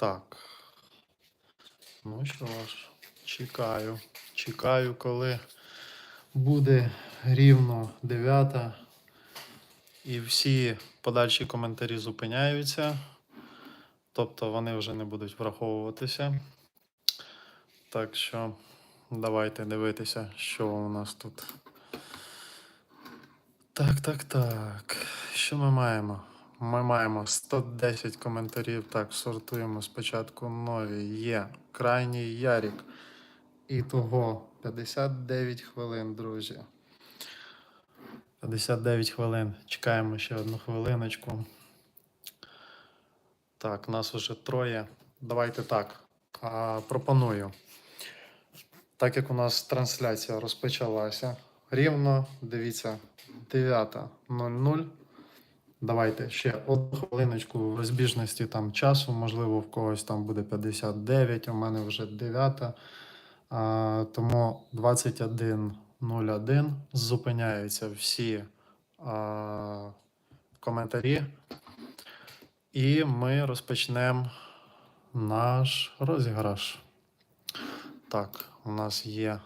Так. Ну що ж, чекаю. Чекаю, коли буде рівно 9 і всі подальші коментарі зупиняються. Тобто вони вже не будуть враховуватися. Так що давайте дивитися, що у нас тут. Так, так, так. Що ми маємо? Ми маємо 110 коментарів. Так, сортуємо спочатку нові. Є крайній Ярік. І того 59 хвилин, друзі. 59 хвилин. Чекаємо ще одну хвилиночку. Так, нас уже троє. Давайте так. А, пропоную. Так як у нас трансляція розпочалася, рівно, дивіться, 9.00. Давайте ще одну хвилиночку в розбіжності там часу, можливо, в когось там буде 59, у мене вже 9. А, тому 21.01 зупиняються всі а, коментарі. І ми розпочнемо наш розіграш. Так, у нас є.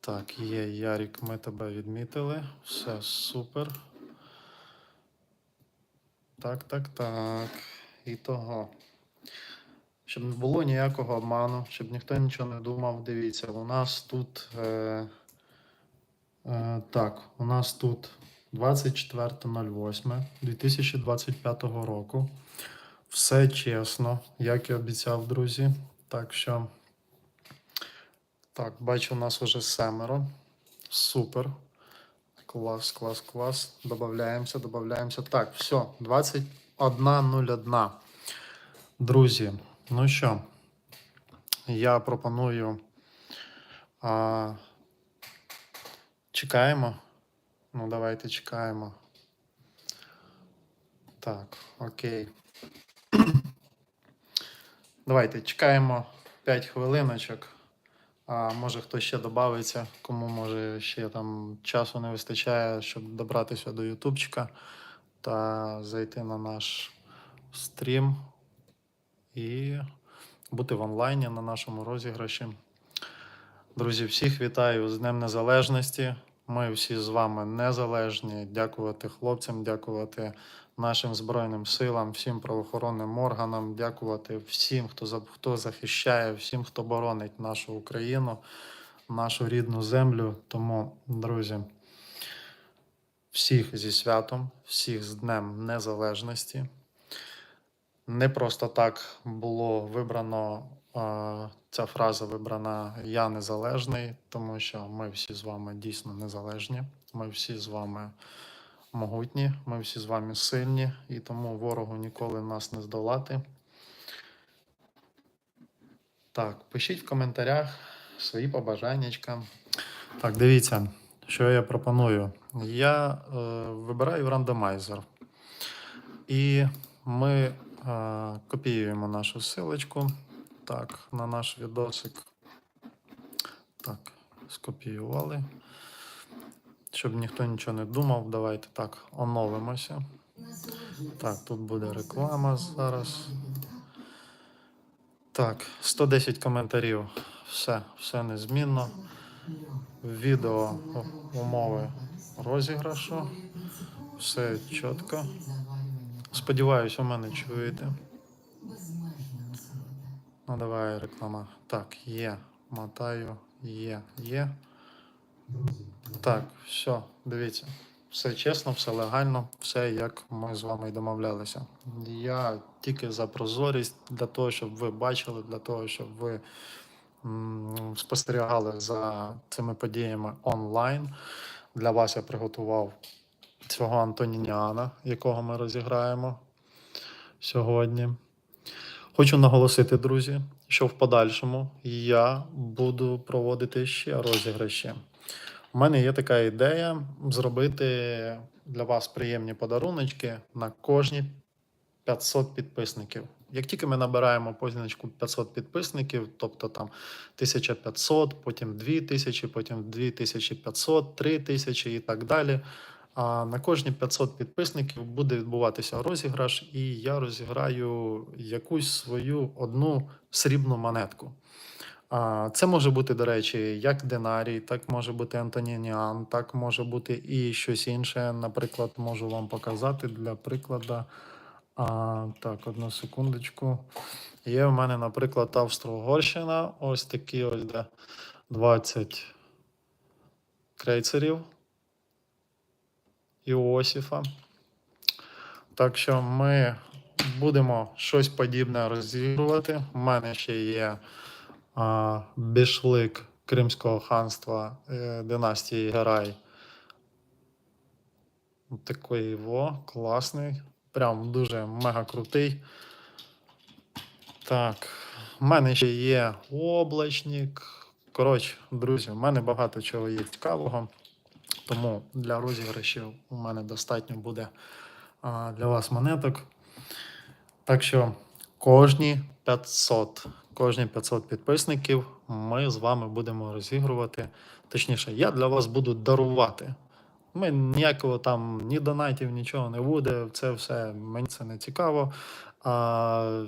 Так, є Ярік, ми тебе відмітили. Все супер. Так, так, так. І того. Щоб не було ніякого обману, щоб ніхто нічого не думав. Дивіться, у нас тут. Е, е, так, у нас тут 24.08.2025 року. Все чесно, як і обіцяв, друзі. Так що. Так, бачу, у нас уже семеро. Супер. Клас, клас, клас. Добавляємося, добавляємося. Так, все, 21.01. Друзі, ну що, я пропоную. А, чекаємо. Ну, давайте чекаємо. Так, окей. Давайте чекаємо 5 хвилиночок. А може хтось ще додається, кому може ще там часу не вистачає, щоб добратися до Ютубчика та зайти на наш стрім і бути в онлайні на нашому розіграші. Друзі, всіх вітаю з Днем Незалежності. Ми всі з вами незалежні. Дякувати хлопцям, дякувати нашим Збройним силам, всім правоохоронним органам, дякувати всім, хто хто захищає, всім, хто боронить нашу Україну, нашу рідну землю. Тому, друзі, всіх зі святом, всіх з Днем Незалежності. Не просто так було вибрано ця фраза вибрана Я незалежний, тому що ми всі з вами дійсно незалежні. Ми всі з вами могутні, ми всі з вами сильні, і тому ворогу ніколи нас не здолати. Так, пишіть в коментарях свої побажаннячка. Так, дивіться, що я пропоную. Я е, вибираю рандомайзер. І ми е, копіюємо нашу силочку. Так, на наш відосик. Так, скопіювали. Щоб ніхто нічого не думав, давайте так оновимося. Так, тут буде реклама зараз. Так, 110 коментарів. Все, все незмінно. Відео умови розіграшу. Все чітко. Сподіваюсь, у мене чуєте. Ну, давай реклама. Так, є. Мотаю. Є, є. Так, все, дивіться. Все чесно, все легально, все як ми з вами й домовлялися. Я тільки за прозорість для того, щоб ви бачили, для того, щоб ви спостерігали за цими подіями онлайн. Для вас я приготував цього Антоніняна, якого ми розіграємо сьогодні. Хочу наголосити, друзі, що в подальшому я буду проводити ще розіграші. У мене є така ідея зробити для вас приємні подаруночки на кожні 500 підписників. Як тільки ми набираємо позначку 500 підписників, тобто там 1500, потім 2000, потім 2500, 3000 і так далі. А на кожні 500 підписників буде відбуватися розіграш, і я розіграю якусь свою одну срібну монетку. Це може бути, до речі, як Динарій, так може бути Антонініан, так може бути і щось інше. Наприклад, можу вам показати для прикладу. А, так, одну секундочку. Є в мене, наприклад, Австро-Угорщина. Ось такі ось де 20 крейцерів Іосіфа. Так що ми будемо щось подібне розігрувати. У мене ще є бішлик Кримського ханства е, династії Герай. Такий во, класний. Прям дуже мега крутий. Так, в мене ще є облачник. Коротше, друзі, в мене багато чого є цікавого. Тому для розіграшів у мене достатньо буде а, для вас монеток. Так що кожні 500, кожні 500 підписників ми з вами будемо розігрувати. Точніше, я для вас буду дарувати. Ми ніякого там ні донатів, нічого не буде. Це все мені це не цікаво. А,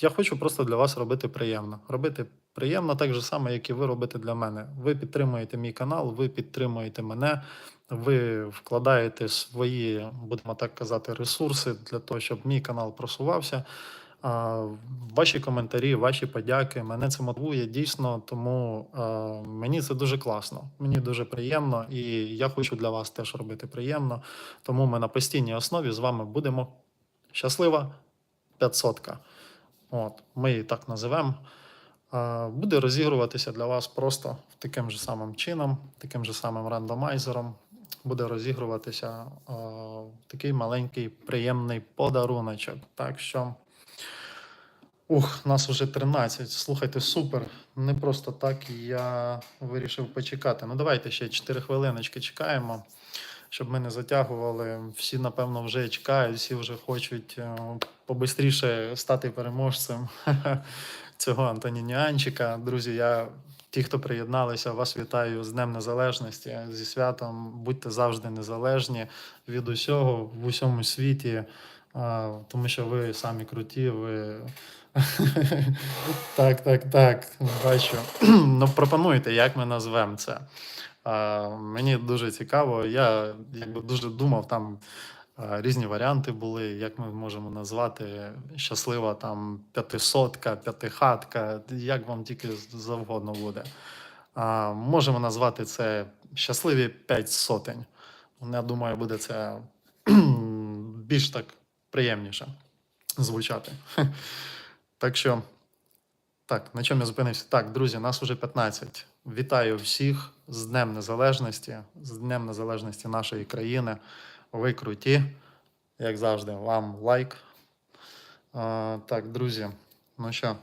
я хочу просто для вас робити приємно. Робити приємно так же само, як і ви робите для мене. Ви підтримуєте мій канал, ви підтримуєте мене, ви вкладаєте свої, будемо так казати, ресурси для того, щоб мій канал просувався. Ваші коментарі, ваші подяки, мене це мотивує дійсно, тому мені це дуже класно. Мені дуже приємно, і я хочу для вас теж робити приємно. Тому ми на постійній основі з вами будемо щаслива 500. От, ми її так називемо. Буде розігруватися для вас просто таким же самим чином, таким же самим рандомайзером. Буде розігруватися а, такий маленький приємний подаруночок. Так що. Ух, нас вже 13. Слухайте, супер. Не просто так я вирішив почекати. Ну, давайте ще 4 хвилиночки чекаємо, щоб ми не затягували. Всі, напевно, вже чекають, всі вже хочуть е, побистріше стати переможцем цього Антонініанчика. Друзі, я. Ті, хто приєдналися, вас вітаю з Днем Незалежності, зі святом. Будьте завжди незалежні від усього в усьому світі, тому що ви самі круті, ви так, так, так. Бачу. Ну, пропонуйте, як ми назвемо це. А, мені дуже цікаво. Я якби дуже думав, там а, різні варіанти були, як ми можемо назвати щаслива там п'ятисотка, п'ятихатка, як вам тільки завгодно буде. А, можемо назвати це щасливі п'ять сотень. Я думаю, буде це більш так приємніше звучати. Так що, так, на чому я зупинився? Так, друзі, нас уже 15. Вітаю всіх з Днем Незалежності, з Днем Незалежності нашої країни. Ви круті, як завжди, вам лайк. А, так, друзі, ну що,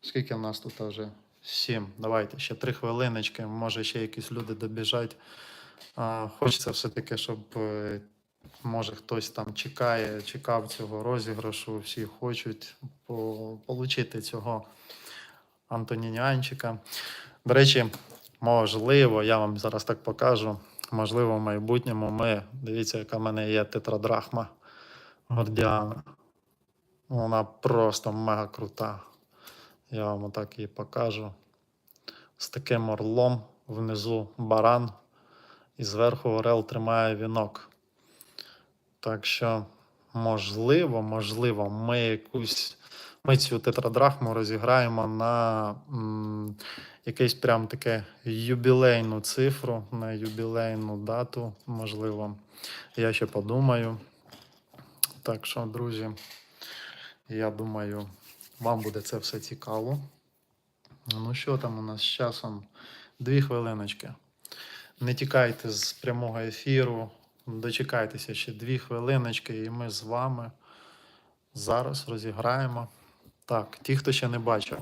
скільки в нас тут вже? Сім. Давайте ще три хвилиночки, може ще якісь люди добіжать. А, хочеться все-таки, щоб. Може, хтось там чекає, чекав цього розіграшу, всі хочуть получити цього Антонініанчика. До речі, можливо, я вам зараз так покажу. Можливо, в майбутньому ми. Дивіться, яка в мене є тетрадрахма Гордіана. Вона просто мега крута. Я вам отак її покажу. З таким орлом внизу баран, і зверху орел тримає вінок. Так що, можливо, можливо, ми якусь ми цю тетрадрахму розіграємо на м, якесь прям таке юбілейну цифру, на юбілейну дату, можливо. Я ще подумаю. Так що, друзі, я думаю, вам буде це все цікаво. Ну, що там у нас з часом? Дві хвилиночки. Не тікайте з прямого ефіру. Дочекайтеся ще дві хвилиночки, і ми з вами зараз розіграємо. Так, ті, хто ще не бачив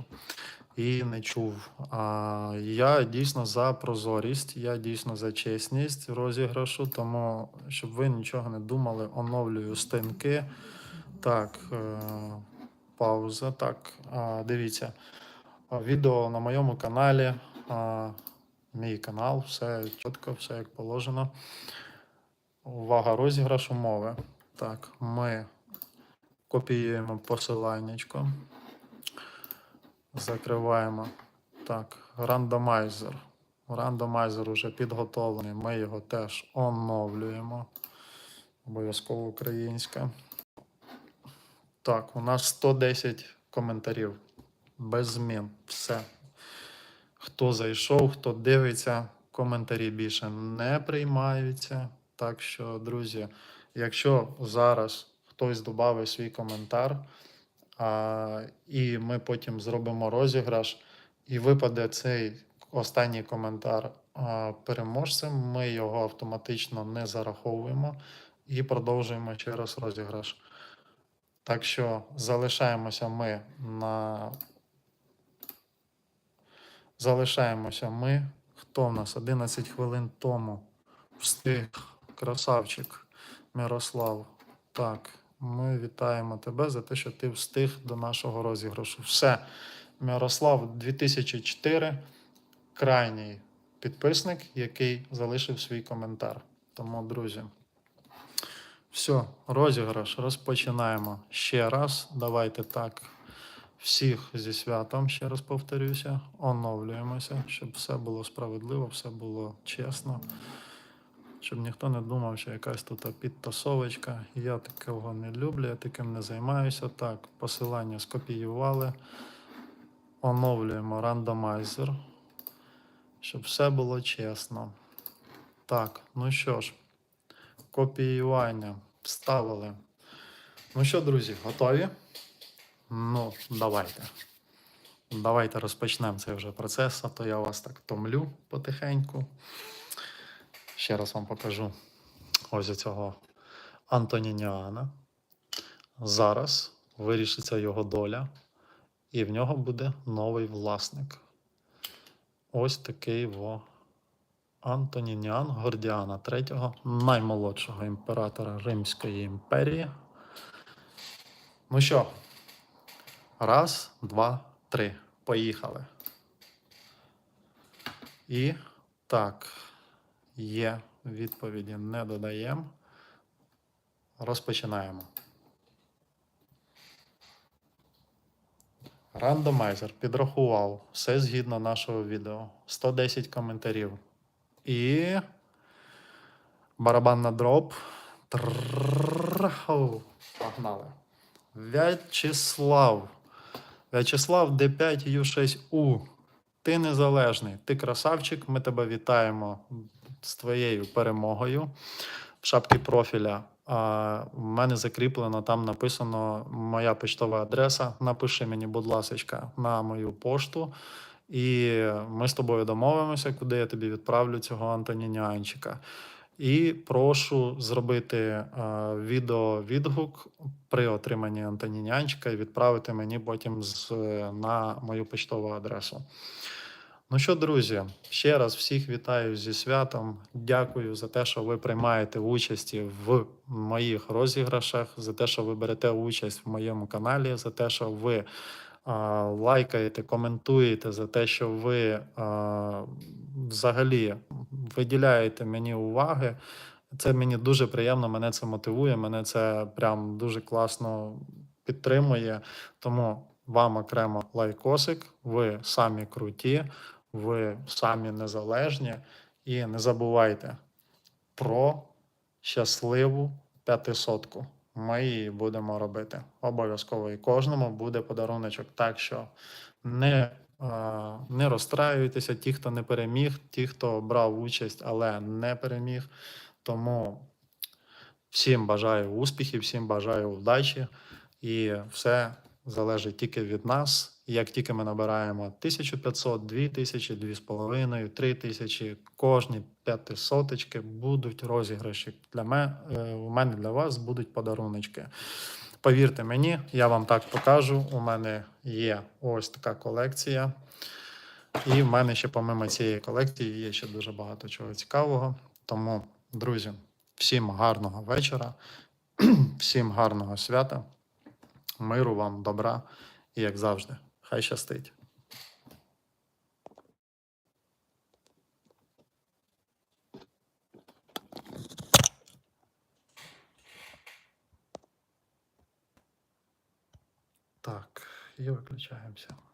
і не чув. А, я дійсно за прозорість, я дійсно за чесність розіграшу, тому щоб ви нічого не думали, оновлюю стінки. Так, е, пауза. Так, дивіться. Відео на моєму каналі. Мій канал, все чітко, все як положено. Увага, розіграш умови. Так, ми копіюємо посилання. Закриваємо. Так, рандомайзер. Рандомайзер уже підготовлений. Ми його теж оновлюємо. Обов'язково українська. Так, у нас 110 коментарів. Без змін. Все. Хто зайшов, хто дивиться, коментарі більше не приймаються. Так що, друзі, якщо зараз хтось додавить свій коментар, а, і ми потім зробимо розіграш, і випаде цей останній коментар а, переможцем, ми його автоматично не зараховуємо і продовжуємо через розіграш. Так що залишаємося ми на залишаємося ми. Хто в нас 11 хвилин тому встиг красавчик, Мирослав. Так, ми вітаємо тебе за те, що ти встиг до нашого розіграшу. Все, Мирослав 2004, крайній підписник, який залишив свій коментар. Тому, друзі, все, розіграш. Розпочинаємо ще раз. Давайте так. Всіх зі святом, ще раз повторюся, оновлюємося, щоб все було справедливо, все було чесно щоб ніхто не думав, що якась тут підтасовочка. Я такого не люблю, я таким не займаюся. Так, посилання скопіювали. Оновлюємо рандомайзер, щоб все було чесно. Так, ну що ж, копіювання вставили. Ну що, друзі, готові? Ну, давайте. Давайте розпочнемо цей вже процес, а то я вас так томлю потихеньку. Ще раз вам покажу ось цього Антонініана. Зараз вирішиться його доля, і в нього буде новий власник. Ось такий во Антонініан Гордіана III, наймолодшого імператора Римської імперії. Ну що, раз, два, три. Поїхали. І так. Є відповіді не додаємо. Розпочинаємо. Рандомайзер підрахував все згідно нашого відео. 110 коментарів. І барабан на дроп. Погнали. В'ячеслав. В'ячеслав D5U6U. Ти незалежний, ти красавчик, ми тебе вітаємо з твоєю перемогою. В шапці профіля в мене закріплено, там написано моя почтова адреса. Напиши мені, будь ласка, на мою пошту. І ми з тобою домовимося, куди я тобі відправлю цього Антонінянчика. І прошу зробити е, відеовідгук при отриманні Антонінянчика і відправити мені потім з, на мою почтову адресу. Ну що, друзі, ще раз всіх вітаю зі святом. Дякую за те, що ви приймаєте участь в моїх розіграшах, за те, що ви берете участь в моєму каналі, за те, що ви а, лайкаєте, коментуєте, за те, що ви а, взагалі виділяєте мені уваги. Це мені дуже приємно, мене це мотивує, мене це прям дуже класно підтримує. Тому вам окремо лайкосик, ви самі круті, ви самі незалежні. І не забувайте про щасливу п'ятисотку. Ми її будемо робити. Обов'язково і кожному буде подаруночок. Так що не, не розстраюйтеся, ті, хто не переміг, ті, хто брав участь, але не переміг. Тому всім бажаю успіхів, всім бажаю удачі, і все залежить тільки від нас. Як тільки ми набираємо 1500, 2000, 2,5, 3000, кожні п'ятисоточки будуть розіграші. Для мене, у мене для вас будуть подаруночки. Повірте мені, я вам так покажу. У мене є ось така колекція. І в мене ще, помимо цієї колекції, є ще дуже багато чого цікавого. Тому, друзі, всім гарного вечора, всім гарного свята, миру вам, добра і як завжди, Хай щастить. Так, і виключаємося.